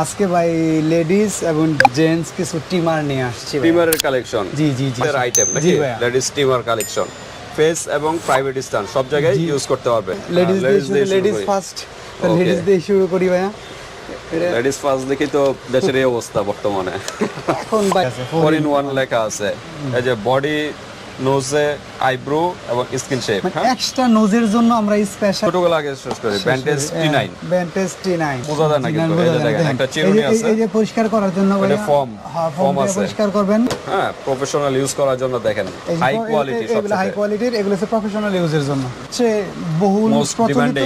আজকে ভাই লেডিস এবং জেন্টস কিছু টিমার নিয়ে আসছি ভাই। স্টিমারের কালেকশন? জি জি জি এর আইটেম নাকি? Ladies trimmer collection. ফেস এবং প্রাইভেট স্থান সব জায়গায় ইউজ করতে পারবে লেডিস লেডিস ফার্স্ট. লেডিস দিয়ে শুরু করি। ভাইয়া। লেডিস ফার্স্ট দেখি তো দেশের এই অবস্থা বর্তমানে। এখন ফোর ইন ওয়ান লেখা আছে। এই যে বডি নোজে আইব্রো এবং স্কিন শেপ এক্সট্রা নোজের জন্য আমরা স্পেশাল ছোটগুলো আগে শেষ করি ব্যান্ডেজ নাইন বোঝা যায় না কিন্তু, এই দেখেন, একটা চিরুনি আছে। এই যে পরিষ্কার করার জন্য foam, হ্যাঁ ফর্ম আছে। পরিষ্কার করবেন। হ্যাঁ প্রফেশনাল ইউজ করার জন্য দেখেন হাই কোয়ালিটি হাই কোয়ালিটির এগুলো হচ্ছে প্রফেশনাল ইউজের জন্য। হচ্ছে বহুল প্রচলিত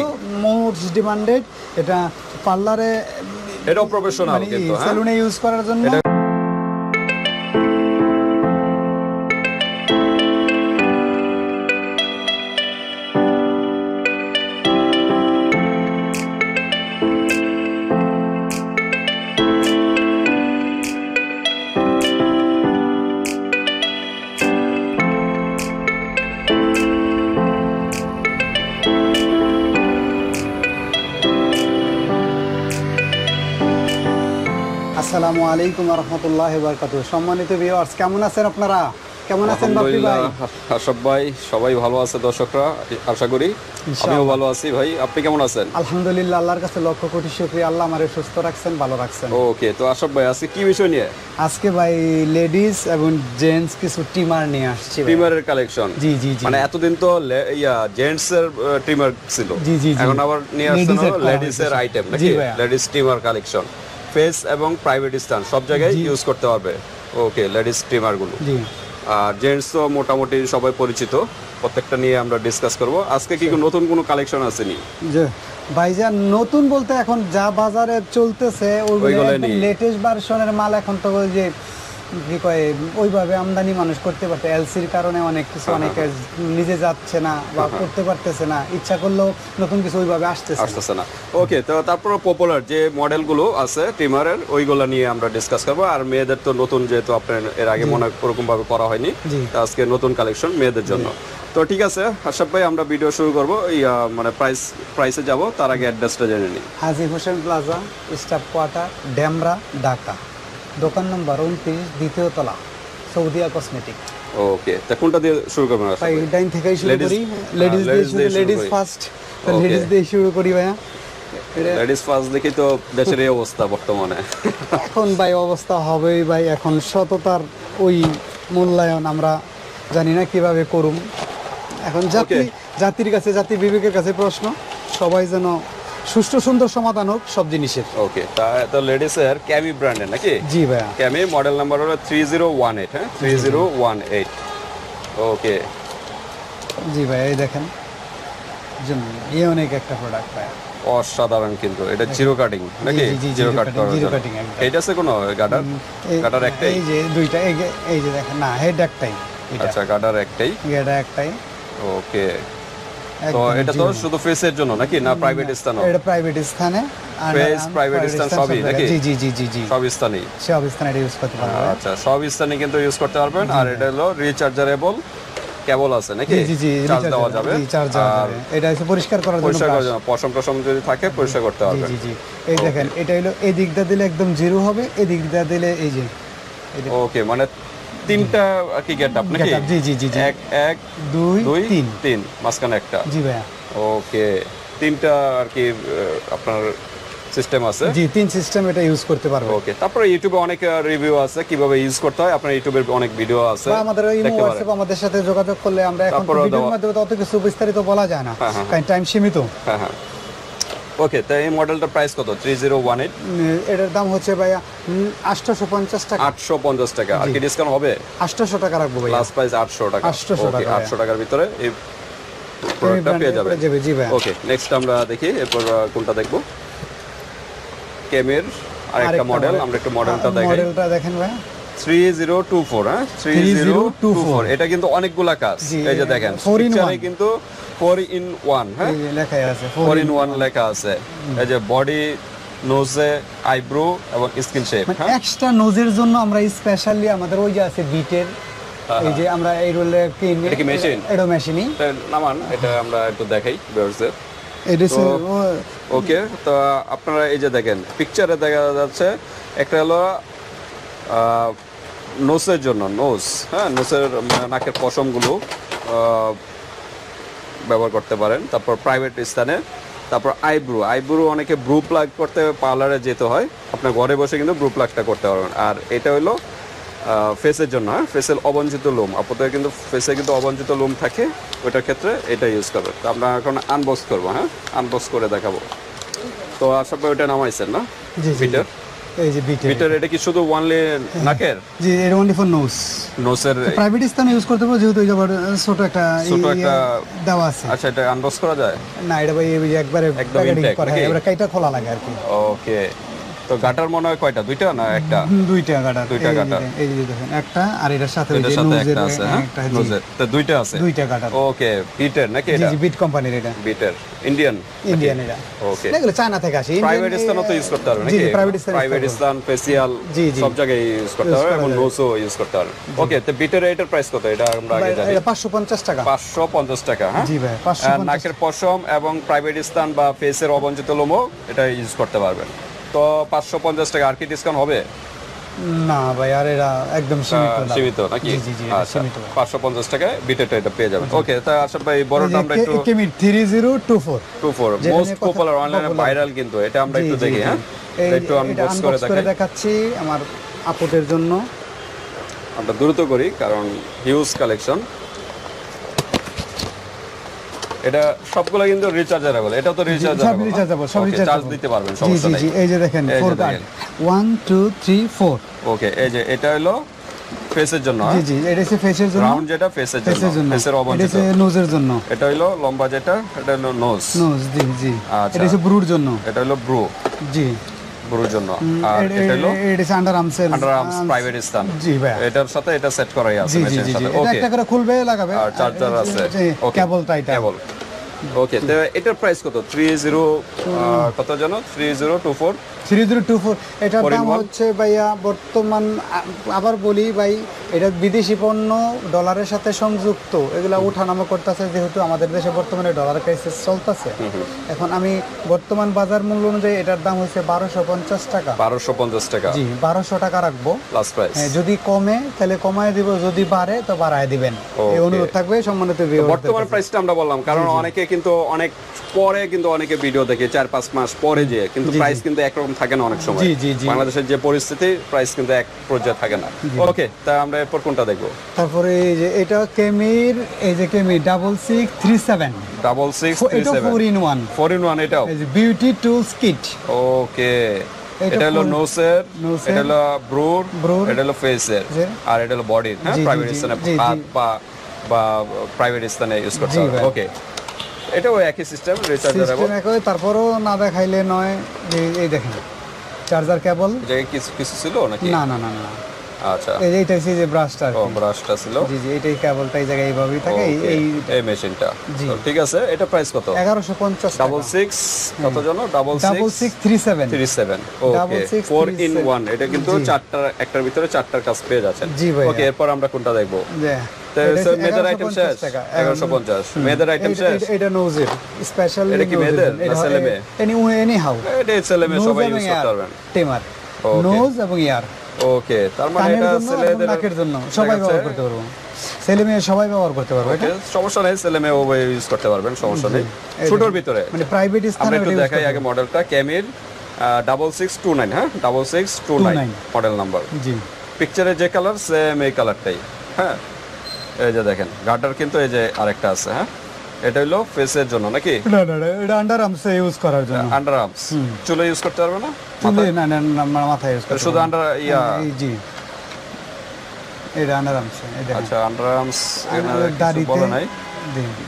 মোস্ট ডিমান্ডেড এটা পার্লারে এটাও প্রফেশনাল মানে কিন্তু হ্যাঁ। সেলুনে ইউজ করার জন্য। আসসালামু আলাইকুম রহমতুল্লাহ বারকাত সম্মানিত ভিউয়ার্স কেমন আছেন আপনারা? কেমন আছেন বাপি ভাই? আশরাফ ভাই সবাই ভালো আছে দর্শকরা আশা করি। আমিও ভালো আছি ভাই আপনি কেমন আছেন? আলহামদুলিল্লাহ আল্লাহর কাছে লক্ষ কোটি শুকরিয়া আল্লাহ আমারে সুস্থ রাখছেন ভালো রাখছেন। ওকে তো আশরাফ ভাই আজকে কি বিষয় নিয়ে? আজকে ভাই লেডিস এবং জেন্টস কিছু টিমার নিয়ে আসছি। ট্রিমারের কালেকশন জি জি জি। মানে এতদিন তো ইয়া জেন্টস এর ট্রিমার ছিল। জি, জি। এখন আবার নিয়ে এর লেডিস এর আইটেম নাকি। লেডিস ট্রিমার কালেকশন ফেস এবং প্রাইভেট স্থান সব জায়গায় ইউজ করতে পারবে। ওকে লেডিস ট্রিমারগুলো আর জেন্টস তো মোটামুটি সবাই পরিচিত প্রত্যেকটা নিয়ে আমরা ডিসকাস করব। আজকে কি নতুন কোনো কালেকশন আসেনি? যে ভাইজান নতুন বলতে এখন যা বাজারে চলতেছে ওইগুলো লেটেস্ট ভার্সনের মাল এখন তো ওই যে কি কয় ওইভাবে আমদানি মানুষ করতে পারছে। এলসির কারণে অনেক কিছু হ্যাঁ, অনেকে নিজে যাচ্ছে না বা করতে পারতেছে না। ইচ্ছা করলেও নতুন কিছু ওইভাবে আসতেছে না। আসতেছে না। ওকে তো তারপর পপুলার যে মডেলগুলো আছে ট্রিমারের ওইগুলো নিয়ে আমরা ডিসকাস করব। আর মেয়েদের তো নতুন যেহেতু আপনার এর আগে মনে হয় ওরকম ভাবে করা হয়নি আজকে নতুন কালেকশন মেয়েদের জন্য। তো ঠিক আছে আশাফ ভাই আমরা ভিডিও শুরু করব। এই মানে প্রাইস প্রাইসে যাব তার আগে অ্যাড্রেসটা জেনে নিই। Haji Hossain plaza staff quarter Demra Dhaka. দোকান নম্বর উনত্রিশ দ্বিতীয় তলা সৌদিয়া কসমেটিক। ওকে তা কোনটা দিয়ে শুরু করবেন ভাই? ডাইন থেকেই শুরু করি। হ্যাঁ, লেডিস দিয়ে শুরু শুরু লেডিস ফার্স্ট লেডিস দিয়ে শুরু করি ভাইয়া। লেডিস ফার্স্ট দেখি তো দেশের এই অবস্থা বর্তমানে। এখন ভাই অবস্থা হবেই ভাই এখন সততার ওই মূল্যায়ন আমরা জানি না কীভাবে করুম। এখন জাতি জাতির কাছে জাতি বিবেকের কাছে প্রশ্ন সবাই যেন সুষ্ঠু সুন্দর সমাধান হোক সব জিনিসের। ওকে তা তো লেডিস এর ক্যামি ব্র্যান্ডের নাকি? জি ভাইয়া। ক্যামি মডেল নাম্বার হলো থ্রি জিরো ওয়ান এইট হ্যাঁ? Three zero one eight okay জি ভাই এই দেখেন। এই অনেক একটা প্রোডাক্ট ভাই অসাধারণ কিন্তু এটা জিরো কাটিং নাকি? জিরো কাট জন্য। cutting একদম। এইটা আছে কোনো গাডার এই- গাডার একটাই? এই যে দুইটা এই যে- দেখেন না হেড একটাই এটা। আচ্ছা গাডার একটাই। এটা একটাই। ওকে তো এটা তো শুধু ফেসের জন্য নাকি? না প্রাইভেট স্থানও? এটা প্রাইভেট স্থানে। আম- private স্থান সবই নাকি? জি জি জি জি জি। সব স্থানেই? সব স্থানে এটা ইউজ করতে পারবে আচ্ছা সব স্থানে কিন্তু ইউজ করতে পারবেন। আর এটা হলো রিচার্জারেবল কেবল আছে নাকি? জি জি চার্জ দেওয়া যাবে? চার্জ আর এটা হচ্ছে পরিষ্কার করার জন্য পরিষ্কার করার। জন্য। পশম টসম যদি থাকে পরিষ্কার করতে জি পারবেন। জি জি এই দেখেন এটা হলো এই দিকটা দিলে একদম জিরো হবে এই দিকটা দিলে এই যে ওকে মানে তিনটা কি গেট আপ নাকি? জি, জি, জি। এক এক দুই দুই তিন। তিন। মাঝখানে একটা। জি ভাইয়া। ওকে। তিনটা আর কি আপনার সিস্টেম আছে? জি তিন সিস্টেম এটা ইউজ করতে পারবে। ওকে। তারপরে ইউটিউবে অনেক রিভিউ আছে কীভাবে ইউজ করতে হয়। আপনার ইউটিউবের অনেক ভিডিও আছে। আমাদের ইমো আমাদের সাথে যোগাযোগ করলে আমরা এখন ভিডিওর মাধ্যমে অত কিছু বিস্তারিত বলা যায় না। হ্যাঁ, হ্যাঁ, কারণ টাইম সীমিত। হ্যাঁ হ্যাঁ। ওকে তো এই মডেলটার প্রাইস কত? থ্রি জিরো ওয়ান এইট এটার দাম হচ্ছে ভাইয়া আটশো পঞ্চাশ টাকা। আটশো পঞ্চাশ টাকা। আর কি ডিসকাউন্ট হবে? আটশোশো টাকা রাখব ভাই লাস্ট প্রাইস আটশো টাকা। আটশোশো টাকা আটশো টাকার ভিতরে এই প্রোডাক্টটা পেয়ে যাবে জি ভাই ওকে নেক্সট আমরা দেখি এরপর কোনটা দেখব? কেমের আরেকটা মডেল আমরা একটু মডেলটা দেখাই। মডেলটা দেখেন ভাই 3024 হ্যাঁ 3024 এটা কিন্তু অনেকগুলা কাজ। এই যে দেখেন কিন্তু ইন হ্যাঁ লেখা আছে ইন লেখা আছে। এই যে বডি আইব্রো এবং নোজের জন্য আমরা স্পেশালি আমাদের ওই যে আছে হ্যাঁ, এই যে হ্যাঁ। আমরা এই মেশিন এটা মেশিনই নামান এটা আমরা একটু দেখাই ওকে আপনারা এই যে দেখেন পিকচারে দেখা যাচ্ছে একটা হলো নোসের জন্য নোস হ্যাঁ নোসের নাকের পশমগুলো ব্যবহার করতে পারেন। তারপর প্রাইভেট স্থানে তারপর আইব্রু আইব্রু অনেকে ব্রু প্লাগ করতে পার্লারে যেতে হয়। আপনার ঘরে বসে কিন্তু ব্রু প্লাগটা করতে পারবেন। আর এটা হলো ফেসের জন্য হ্যাঁ ফেসের অবঞ্চিত লোম। আপাতত কিন্তু ফেসে কিন্তু অবঞ্চিত লোম থাকে ওইটার ক্ষেত্রে এটা ইউজ করবে তো আমরা এখন আনবক্স করব হ্যাঁ আনবক্স করে দেখাবো। তো আশা করি ওইটা নামাইছেন না বিটার এই যে বিটের বিটার এটা কি শুধু ওয়ানলি নাকের? জি এটা ওনলি ফর নোজ নোসের প্রাইভেট স্থানে ইউজ করতে পারব যেহেতু এটা ছোট একটা ছোট একটা- দেওয়া আছে। আচ্ছা এটা আনবক্স করা যায়? না এটা ভাই একবারে একদম ইনটেক করা হয়? এবারে কাইটা খোলা লাগে আর কি। ওকে তো গাটার মনে হয় কয়টা? দুইটা না একটা? দুইটা গাটার। দুইটা গাটার। এই যে দেখেন একটা আর এটার সাথে ওই যে সাথে একটা আছে হ্যাঁ? তো দুইটা আছে? দুইটা গাটার। ওকে বিটের নাকি এটা? জি বিট কোম্পানির এটা। বিটের। ইন্ডিয়ান? ইন্ডিয়ান এটা। ওকে। এগুলো চায়না থেকে আসে। প্রাইভেট স্থানও তো ইউজ করতে পারবে নাকি? প্রাইভেট স্থান প্রাইভেট স্থান ফেসিয়াল। সব জায়গায় ইউজ করতে পারবে এবং। নোসও ইউজ করতে পারবে। ওকে তো বিটের এটার প্রাইস কত? এটা আমরা আগে জানি। এটা পাঁচশো পঞ্চাশ টাকা। পাঁচশো পঞ্চাশ টাকা হ্যাঁ? জি ভাই পাঁচশো আর নাকের পশম এবং প্রাইভেট স্থান বা ফেসের অবঞ্চিত লোমও এটা ইউজ করতে পারবেন। তো পাঁচশো পঞ্চাশ টাকা আর কি ডিসকাউন্ট হবে? না ভাই আর এরা একদম সীমিত নাকি? জি আচ্ছা টাকায় বিটেটা এটা পেয়ে যাবেন। ওকে তা আশা ভাই বড়টা আমরা একটু Kemei three zero two four two four যেটা মোস্ট পপুলার অনলাইনে ভাইরাল কিন্তু এটা আমরা একটু দেখি হ্যাঁ? একটু এটা আনবক্স করে করে দেখাই। দেখাচ্ছি আমার আপুদের জন্য। আমরা দ্রুত করি কারণ হিউজ কালেকশন এটা সবগুলো কিন্তু রিচার্জেবল এটাও তো সব রিচার্জেবল রিচার্জেবল সব চার্জ দিতে পারবেন সমস্যা সমস্যা জি নেই। জি এই যে দেখেন এই যে ফোর কার্ড দেখেন। One two three four okay এই যে এটা হলো ফেসের জন্য জি জি এটা হচ্ছে ফেসের জন্য। রাউন্ড যেটা ফেসের জন্য ফেসের জন্য। এটা সে হচ্ছে নোজের জন্য। এটা হলো লম্বা যেটা এটা হলো নোজ নোজ জি জি। আচ্ছা। এটা হচ্ছে ব্রুর জন্য। এটা হলো ব্রু জি। জন্য। আর এটা হলো এটা আন্ডার আর্মসের আন্ডার আর্মস প্রাইভেট স্থান জি ভাই। এটার সাথে এটা সেট করাই আছে জি এটা ওকে একটা করে খুলবে লাগাবে। আর চার্জার আছে। ওকে কেবলটা এটা কেবল ওকে তো এটার প্রাইস কত? থ্রি জিরো কত জানো three zero two four three zero two four এটার দাম হচ্ছে ভাইয়া বর্তমান আবার বলি ভাই এটা বিদেশি পণ্য ডলারের সাথে সংযুক্ত এগুলা উঠানামা করতেছে যেহেতু আমাদের দেশে বর্তমানে ডলার ক্রাইসিস চলতেছে। এখন আমি বর্তমান বাজার মূল্য অনুযায়ী এটার দাম হচ্ছে বারোশো পঞ্চাশ টাকা। বারোশো পঞ্চাশ টাকা। জি বারোশো টাকা রাখব। প্রাইস হ্যাঁ, যদি কমে তাহলে কমায় দিব যদি বাড়ে তো বাড়ায় দিবেন। এই অনুরোধ থাকবে সম্মানিত বর্তমান প্রাইসটা আমরা বললাম কারণ অনেকে কিন্তু অনেক পরে কিন্তু অনেকে ভিডিও দেখে চার পাঁচ মাস পরে যে কিন্তু প্রাইস কিন্তু একরকম থাকে না অনেক সময়। বাংলাদেশের যে পরিস্থিতি প্রাইস কিন্তু এক পর্যায়ে থাকে না। ওকে তা আমরা এরপর কোনটা দেখব? তারপরে এই যে এটা কেমির এই যে Kemei double six three seven double six এটা four in one four in one এটাও? Beauty tools kit okay. এটা হলো নোসের এটা হলো ব্রুর এটা হলো ফেসের। আর এটা হলো বডির হ্যাঁ? প্রাইভেট স্থানে। হাত পা বা প্রাইভেট স্থানে ইউজ করতে হবে। ওকে। এটাও একই সিস্টেম রিচার্জেবল সিস্টেম একই তারপরও না দেখাইলে নয় এই দেখেন চার্জার কেবল যে কিছু কিছু ছিল নাকি? না না না না। আচ্ছা। এইটা হচ্ছে যে ব্রাশটা ও ব্রাশটা ছিল। জি জি এইটাই কেবলটা এই জায়গায় এইভাবেই থাকে এই- এই এই মেশিনটা জি। ঠিক আছে এটা প্রাইস কত? এগারোশো পঞ্চাশ ডাবল সিক্স কত জানো double double six six three seven three seven okay Double six four three in seven. এটা কিন্তু চারটার একটার ভিতরে চারটার কাজ পেয়ে যাচ্ছেন। জি ভাইয়া। ওকে এরপর আমরা কোনটা দেখব? তো মেয়েদের আইটেম শেষ। এগারোশো পঞ্চাশ। মেয়েদের আইটেম শেষ? এটা- এটা স্পেশাল এটা কি মেয়েদের না ছেলে মেয়ে? এনি এনি হাউ এটা ছেলে মেয়ে সবাই ইউজ করতে পারবেন। টেমার নোজ এবং ইয়ার ওকে তার মানে এটা ছেলেদের নাকের জন্য সবাই ব্যবহার করতে পারব। ছেলে মেয়ে সবাই ব্যবহার করতে পারবে ওকে সমস্যা নেই ছেলে মেয়ে ওভাবে ইউজ করতে পারবেন সমস্যা নেই। ছোটোর ভিতরে। মানে প্রাইভেট স্থানে একটু দেখাই আগে মডেলটা ক্যামির ডাবল সিক্স টু নাইন হ্যাঁ? Double six two nine model number জি। পিকচারে যে কালার সেম এই কালারটাই হ্যাঁ? এই যে দেখেন গার্ডার কিন্তু এই যে আরেকটা আছে হ্যাঁ? এটা হলো ফেসের জন্য নাকি? না না এটা আন্ডার আর্মসে ইউজ করার জন্য। আন্ডার আর্মস চুলে ইউজ করতে পারবে না? চুলে না না না, মাথায় ইউজ করতে শুধু আন্ডার ইয়া। জি এটা আন্ডার আর্মসে আচ্ছা আন্ডার আর্মস বলে নাই।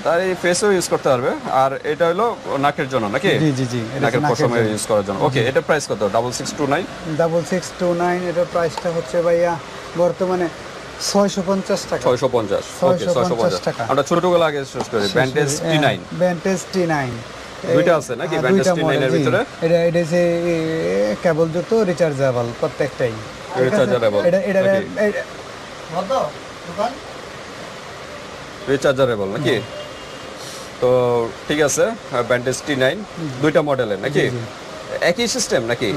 তার এই ফেসও ইউজ করতে পারবে আর এটা হলো নাকের জন্য নাকি? জি জি জি নাকের পশমে ইউজ করার জন্য। ওকে এটা প্রাইস কত? Double six two nine double six two nine এটার প্রাইসটা হচ্ছে ভাইয়া বর্তমানে ছয়শো পঞ্চাশ টাকা। ছয়শো পঞ্চাশ। ওকে 650 ছয়শো পঞ্চাশ। টাকা। আমরা ছোটগুলো আগে শেষ করি। ব্যান্ডেজ দুইটা আছে নাকি? Vantage T9 এর ভিতরে? এটা এটা যে কেবল যুক্ত রিচার্জেবল প্রত্যেকটাই। ঠিক এটা এটা নাকি? এটা- রিচার্জারেবল নাকি? তো ঠিক আছে ব্যান্ডেজ টি নাইন দুইটা মডেলের নাকি। একই সিস্টেম নাকি?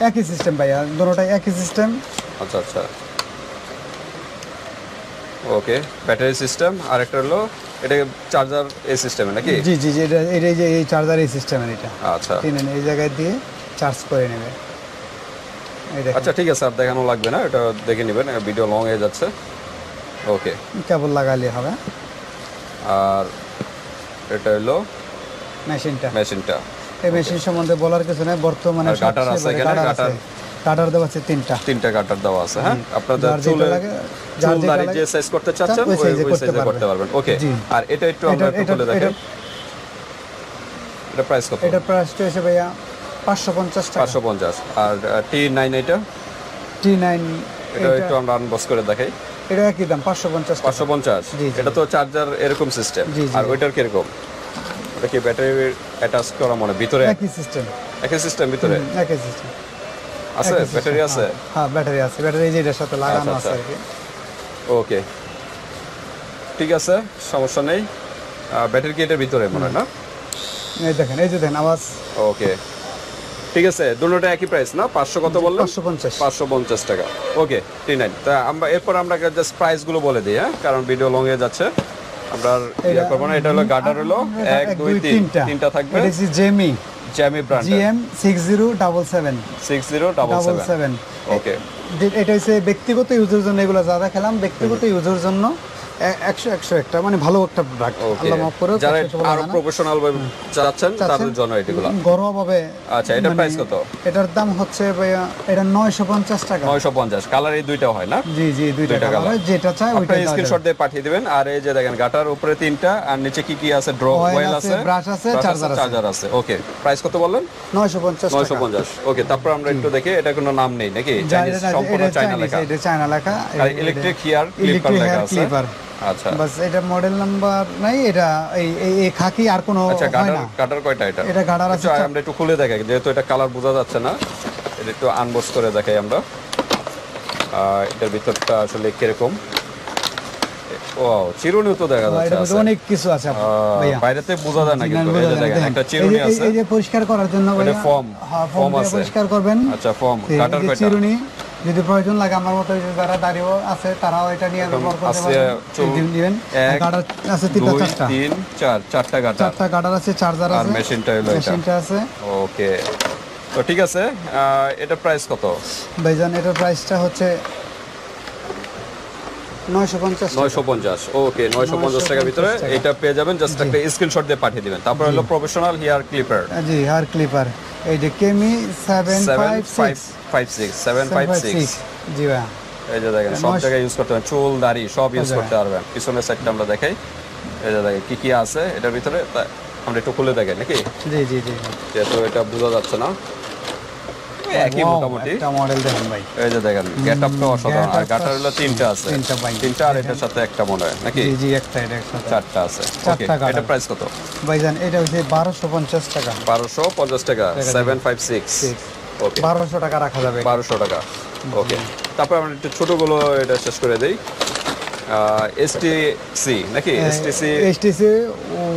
একই সিস্টেম ভাইয়া দুটোটাই একই সিস্টেম আচ্ছা আচ্ছা। ওকে ব্যাটারি সিস্টেম আর একটা হলো এটা চার্জার এই সিস্টেমে নাকি? জি জি জি এটা এটা এই যে এই চার্জার এই সিস্টেমের এটা। আচ্ছা। কিনে এই জায়গায় দিয়ে চার্জ করে নেবে। আচ্ছা ঠিক আছে আর দেখানো লাগবে না এটা দেখে নেবেন ভিডিও লং হয়ে যাচ্ছে। ওকে কেবল লাগালে হবে। আর এটা হলো মেশিনটা। মেশিনটা। এই মেশিন সম্বন্ধে বলার কিছু নাই বর্তমানে গাটার আছে এখানে, গাটার গাটার দেওয়া আছে তিনটা। তিনটা কাটার দেওয়া আছে হ্যাঁ? আপনাদের চুলে চুল দাড়ি যে সাইজ করতে চাচ্ছেন ওই সাইজে করতে পারবেন। ওকে আর এটা একটু আমরা একটু এটা- দেখেন এটা- এটা প্রাইস কত? এটা প্রাইসটা এসে ভাইয়া পাঁচশো পঞ্চাশ টাকা। পাঁচশো পঞ্চাশ। আর টি নাইন এটা? টি নাইন এটা একটু আমরা আনবক্স করে দেখাই। এটা একই দাম পাঁচশো পঞ্চাশ টাকা। পাঁচশো পঞ্চাশ? জি, জি। এটা তো চার্জার এরকম সিস্টেম। আর ওইটার কীরকম? ওটা কি ব্যাটারি অ্যাটাচ করা মনে ভিতরে? একই সিস্টেম একই সিস্টেম ভিতরে? একই সিস্টেম আছে? ব্যাটারি আছে হ্যাঁ ব্যাটারি আছে। ব্যাটারি এই যে এটার সাথে লাগানো আচ্ছা, আছে আর কি। ওকে ঠিক আছে সমস্যা নেই। ব্যাটারি কি এটার ভিতরে মনে হয় না? এই দেখেন এই যে দেখেন আওয়াজ। ওকে ঠিক আছে দুটোটা একই প্রাইস না? পাঁচশো কত বললেন? পাঁচশো পঞ্চাশ। পাঁচশো পঞ্চাশ টাকা। ওকে টি নাইন তা আমরা এরপর আমরা জাস্ট প্রাইসগুলো বলে দিই হ্যাঁ? কারণ ভিডিও লং হয়ে যাচ্ছে। আমরা ইয়ে করব না এটা হলো গার্ডার হলো এক দুই তিন। তিনটা। থাকবে। Kemei Kemei brand GM six zero double seven six zero double double seven seven okay এটা হচ্ছে ব্যক্তিগত ইউজের জন্য এগুলো যা খেলাম ব্যক্তিগত ইউজের জন্য একশো একশো একটা মানে ভালো একটা প্রোডাক্ট আল্লাহ মাফ করে যারা আরও প্রফেশনাল ভাবে চাচ্ছেন তাদের জন্য এগুলো। ঘরোয়া ভাবে আচ্ছা এটা প্রাইস কত? এটার দাম হচ্ছে ভাইয়া এটা নয়শো পঞ্চাশ টাকা। নয়শো পঞ্চাশ কালার এই দুইটা হয় না? জি জি দুইটা কালার। যেটা চাই ওইটা আপনারা স্ক্রিনশট দিয়ে পাঠিয়ে দিবেন আর এই যে দেখেন গাটার উপরে তিনটা আর নিচে কি কি আছে? ড্র ওয়েল আছে, brush আছে, charger আছে। চার্জার আছে। ওকে প্রাইস কত বললেন? নয়শো পঞ্চাশ নয়শো টাকা পঞ্চাশ ওকে তারপর আমরা একটু দেখি এটা কোনো নাম নেই নাকি? চাইনিজ সম্পূর্ণ চাইনা লেখা। এটা চায়না লেখা। আর ইলেকট্রিক হিয়ার ক্লিপার লেখা আছে। আচ্ছা। বাস এটা মডেল নাম্বার নাই এটা এই এই- খাকি আর কোনো আচ্ছা না। গাটার কয়টা এটা? এটা গাটার আছে আমরা একটু খুলে দেখাই যেহেতু এটা কালার বোঝা যাচ্ছে না এটা একটু আনবক্স করে দেখাই আমরা। এটার ভিতরটা আসলে কীরকম? ও চিরুনিও তো দেখা যাচ্ছে। অনেক কিছু আছে। বাইরেতে বোঝা যায় না কিন্তু দেখেন। একটা চিরুনি আছে। এই যে পরিষ্কার করার জন্য ভাইয়া, foam, হ্যাঁ, দিয়ে আছে। পরিষ্কার করবেন। আচ্ছা ফর্ম কাটার কয়টা? চিরুনি যদি প্রয়োজন লাগে আমার মতো যারা দাঁড়িয়ে আছে তারাও এটা নিয়ে ব্যবহার করতে আছে পারবেন। আছে তিনটা চারটা। তিন চার চারটা গাটার চারটা গাডার আছে চার্জার আর আছে। মেশিনটা হলো মেশিনটা আছে। ওকে। তো ঠিক আছে এটা প্রাইস কত? ভাইজান এটার প্রাইসটা হচ্ছে নয়শো পঞ্চাশ নয়শো পঞ্চাশ ওকে নয়শো পঞ্চাশ টাকার ভিতরে এটা পেয়ে যাবেন জাস্ট একটা স্ক্রিনশট দিয়ে পাঠিয়ে দিবেন। তারপর হলো প্রফেশনাল হেয়ার ক্লিপার জি হেয়ার ক্লিপার এই যে Kemei seven seven five five six five six seven five six জি এই যে দেখেন সব জায়গায় ইউজ করতে পারেন চুল দাড়ি সব ইউজ আচ্ছা। করতে পারবেন। পিছনের সাইডটা আমরা দেখাই। এই যে দেখেন কি কি আছে এটার ভিতরে? আমরা একটু খুলে দেখেন নাকি? জি জি জি। যেহেতু এটা বোঝা যাচ্ছে না। একই মোটামুটি। একটা মডেল দেখেন ভাই। এই যে দেখেন গেট আপটা অসাধারণ। আর গাটার হলো তিনটা আছে। তিনটা ভাই। তিনটা আর এটার সাথে একটা মনে হয় নাকি? জি জি একটা এটা একসাথে। চারটা আছে। ওকে এটা প্রাইস কত? ভাইজান এটা হচ্ছে বারোশো পঞ্চাশ টাকা। বারোশো পঞ্চাশ টাকা সেভেন ফাইভ সিক্স ওকে বারোশো টাকা রাখা যাবে। বারোশো টাকা। ওকে তারপর আমরা একটু ছোটগুলো এটা শেষ করে দিই। এস টি সি নাকি? STC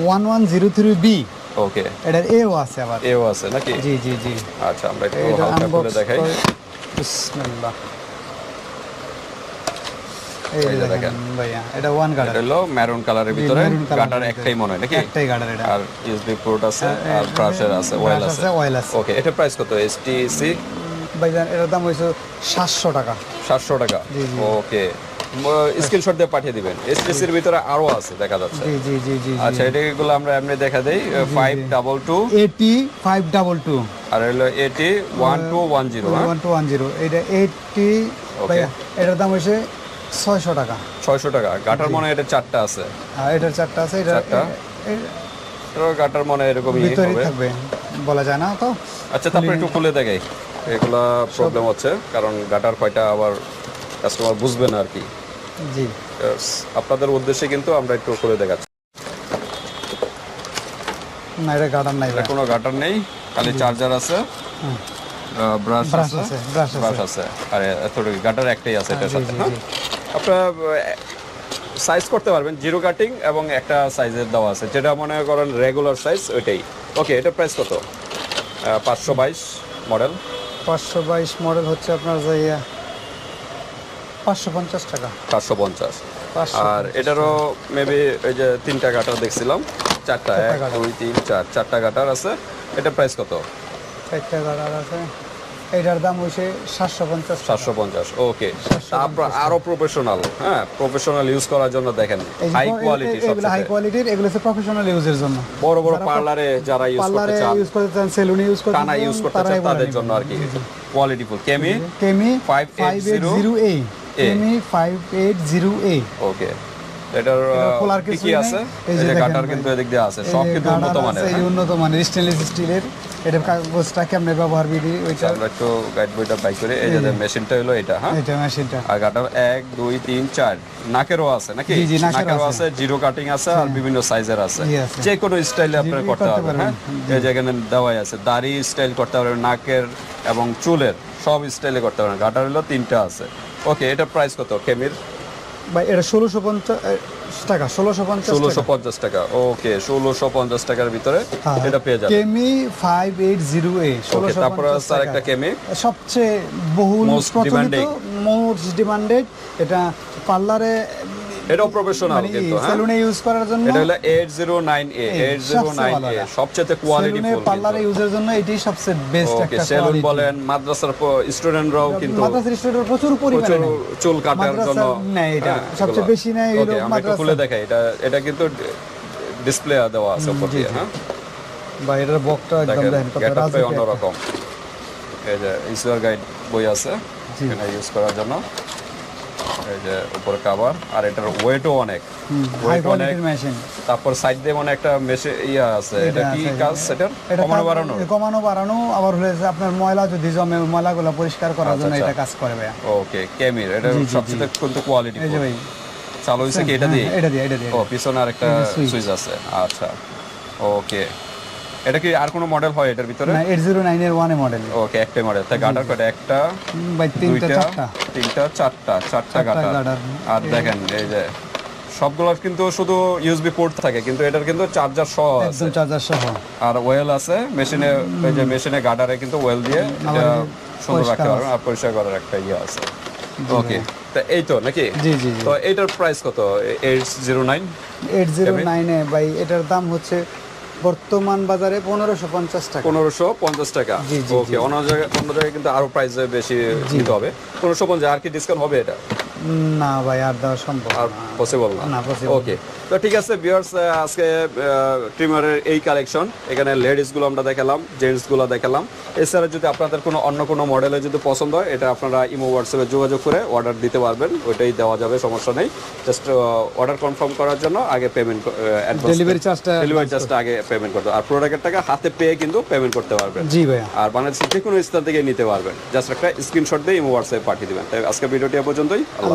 one one zero three B okay এটার এও আছে আবার। এও আছে নাকি? জি জি জি। আচ্ছা আমরা একটু হালকা আনবক্স দেখাই। বিসমিল্লাহ। এটা ওয়ান গার্ডার হলো ম্যারুন কালারের ভিতরে। একটাই মনে হয় নাকি? একটাই গার্ডার এটা। আর ইউএসবি পোর্ট আছে হ্যাঁ, আর ব্রাশের আছে ওয়েল আছে। oil আছে। ওকে এটা প্রাইস কত? এস টি সি ভাইজান এটার দাম হয়েছে সাতশো টাকা। সাতশো টাকা। জি, জি। ওকে স্ক্রিনশট দিয়ে পাঠিয়ে দিবেন। এসটিসির ভিতরে আরও আছে দেখা যাচ্ছে। জি জি জি জি আচ্ছা এটাগুলো আমরা এমনি দেখা দেই ফাইভ ডাবল টু এটি ফাইভ ডাবল টু আর হলো এটি one two one zero one two one zero এটা এইটটি ভাইয়া এটার দাম হয়েছে ছয়শো টাকা। ছয়শো টাকা। গাটার মনে হয় এটা চারটা আছে। আর এটার চারটা আছে এটা চারটা? গাটার মনে হয় এরকমই হবে। থাকবে বলা যায় না তো? আচ্ছা তারপর একটু খুলে দেখাই। এগুলা প্রবলেম হচ্ছে কারণ গাটার কয়টা আবার কাস্টমার বুঝবে না আর কি। জি। আপনাদের উদ্দেশ্যে কিন্তু আমরা একটু করে দেখাচ্ছি। না এটা গার্ডার নাই কোনো গাটার নেই খালি চার্জার আছে। ব্রাশ আছে? ব্রাশ আছে। ব্রাশ আর এতটুকু গাটার একটাই আছে এটার জি, সাথে হ্যাঁ? আপনার সাইজ করতে পারবেন জিরো কাটিং এবং একটা সাইজের দেওয়া আছে। যেটা মনে করেন রেগুলার সাইজ ওইটাই। ওকে এটা প্রাইস কত? পাঁচশো বাইশ মডেল পাঁচশো বাইশ মডেল হচ্ছে আপনার যাইয়া পাঁচশো পঞ্চাশ টাকা। পাঁচশো পঞ্চাশ। আর এটারও মেবি ওই যে তিনটা গাটার দেখছিলাম চারটা এক দুই তিন চার চারটা গাটার আছে। এটা প্রাইস কত? চারটা গাড়ার আছে। এটার দাম হয়েছে সাতশো পঞ্চাশ সাতশো পঞ্চাশ ওকে তারপর আরও প্রফেশনাল হ্যাঁ? প্রফেশনাল ইউজ করার জন্য দেখেন হাই কোয়ালিটি এগুলো হাই কোয়ালিটির এগুলো হচ্ছে প্রফেশনাল ইউজের জন্য। বড় বড় পার্লারে যারা ইউজ করতে চান ইউজ করতে চান সেলুনে ইউজ করতে চান, ইউজ করতে চান তাদের জন্য আর কি। Qualityful Kemei Kemei 580 five eight zero এ ফাইভ এইট জিরো ওকে এটার খোলার। আছে? এই যে। কিন্তু এদিক দিয়ে আছে। সব কিন্তু উন্নত মানের এই? উন্নত মানের স্টেনলেস স্টিলের এটার কাগজটা কেমনে ব্যবহার বিধি? ওইটা আমরা একটু গাইড বইটা বাই করে। এই যে মেশিনটা হলো এটা হ্যাঁ? এটা মেশিনটা আর গাটার এক দুই তিন চার। নাকেরও আছে নাকি? জি, জি, নাকেরও নাকেরও আছে। আছে জিরো কাটিং আছে আর বিভিন্ন সাইজের আছে। জি, যে কোনো স্টাইলে আপনারা করতে পারবেন হ্যাঁ? এই যে এখানে দেওয়াই আছে দাড়ি স্টাইল করতে পারবেন নাকের এবং চুলের। সব স্টাইলে করতে পারবেন। গাটার হলো তিনটা আছে। ওকে এটা প্রাইস কত কেমির ভাই এটা ষোলোশো পঞ্চাশ টাকা ষোলোশো পঞ্চাশ ষোলোশো পঞ্চাশ টাকা ওকে ষোলোশো পঞ্চাশ টাকার ভিতরে এটা পেয়ে যাবেন। Kemei five eight zero A ষোলোশো তারপরে স্যার আরেকটা কেমি সবচেয়ে বহুল মোস্ট ডিমান্ডেড এটা পার্লারে এটাও প্রফেশনাল মানে কিন্তু হ্যাঁ? সেলুনে ইউজ করার জন্য এটা হলো এইট জিরো নাইন এ এই, এইট জিরো সবচেয়ে কোয়ালিটি সেলুনে পার্লারে ইউজের জন্য এটাই সবচেয়ে বেস্ট একটা সেলুন বলেন মাদ্রাসার স্টুডেন্টরাও কিন্তু মাদ্রাসা স্টুডেন্ট প্রচুর পরিমাণে চুল কাটার জন্য নেয় এটা। হ্যাঁ, সবচেয়ে বেশি নেয় হলো একটু খুলে দেখাই এটা এটা কিন্তু ডিসপ্লে দেওয়া আছে উপর দিয়ে হ্যাঁ? বা এটার বকটা একদম দেখেন কত একটা। অন্যরকম। এই যে ইসুয়ার গাইড বই আছে এখানে ইউজ করার জন্য। এই যে উপরে কাভার আর এটার ওয়েটও অনেক। ওয়েট অনেক। তারপর সাইড দিয়ে মানে একটা মেশে ইয়া আছে। এটা কি কাজ সেটার? কমানো বাড়ানো? কমানো বাড়ানো আবার হলে আপনার ময়লা যদি জমে ময়লাগুলো পরিষ্কার করার জন্য আচ্ছা, এটা কাজ করে ভাইয়া। ওকে কেমির এটা সবচেয়ে কিন্তু কোয়ালিটি এই যে ভাই। চালু হয়েছে কি? এটা দিয়ে? হ্যাঁ, এটা দিয়ে এটা দিয়ে ও পিছনে আরেকটা এই সুইচ আছে। আচ্ছা ওকে এটা কি আর কোনো মডেল হয় এটার ভিতরে? না এইট জিরো নাইনের ওয়ানে মডেল ওকে একটাই মডেল তাই গাটার কয়টা? একটা ভাই তিনটা চারটা। তিনটা চারটা চারটা গাটার। আর দেখেন এই যে সবগুলো কিন্তু শুধু ইউএসবি পোর্ট থাকে কিন্তু এটার কিন্তু চার্জার সহ একদম চার্জার সহ। আর ওয়েল আছে মেশিনে এই যে মেশিনে গাটারে কিন্তু ওয়েল দিয়ে এটা সুন্দর রাখতে পারবেন আর পরিষ্কার করার একটা ইয়ে আছে। ওকে তা এই তো নাকি? জি জি তো এইটার প্রাইস কত? Eight zero nine eight zero নাইনে ভাই এটার দাম হচ্ছে বর্তমান বাজারে পনেরোশো পঞ্চাশ টাকা। পনেরোশো পঞ্চাশ টাকা? ওকে অন্য জায়গায় অন্য জায়গায় কিন্তু আরও প্রাইস বেশি দিতে হবে। পনেরোশো পঞ্চাশ আর কি ডিসকাউন্ট হবে এটা? না ভাই আর দেওয়া সম্ভব আর পসিবল না। ওকে তো ঠিক আছে ভিউয়ার্স আজকে ট্রিমারের এই কালেকশন এখানে লেডিসগুলো আমরা দেখালাম জেন্টসগুলো দেখালাম। এছাড়া যদি আপনাদের কোনো অন্য কোনো মডেলে যদি পছন্দ হয় এটা আপনারা ইমো হোয়াটসঅ্যাপে যোগাযোগ করে অর্ডার দিতে পারবেন ওইটাই দেওয়া যাবে সমস্যা নেই। জাস্ট অর্ডার কনফার্ম করার জন্য আগে পেমেন্ট Delivery charge টা ডেলিভারি চার্জটা আগে পেমেন্ট করতে। আর প্রোডাক্টের টাকা হাতে পেয়ে কিন্তু পেমেন্ট করতে পারবেন। জি ভাইয়া। আর বাংলাদেশের যে কোনো স্থান থেকে নিতে পারবেন। জাস্ট একটা স্ক্রিনশট দিয়ে ইমো হোয়াটসঅ্যাপে পাঠিয়ে দেবেন। তাই আজকে ভিডিওটি পর্যন্তই। আল্লাহ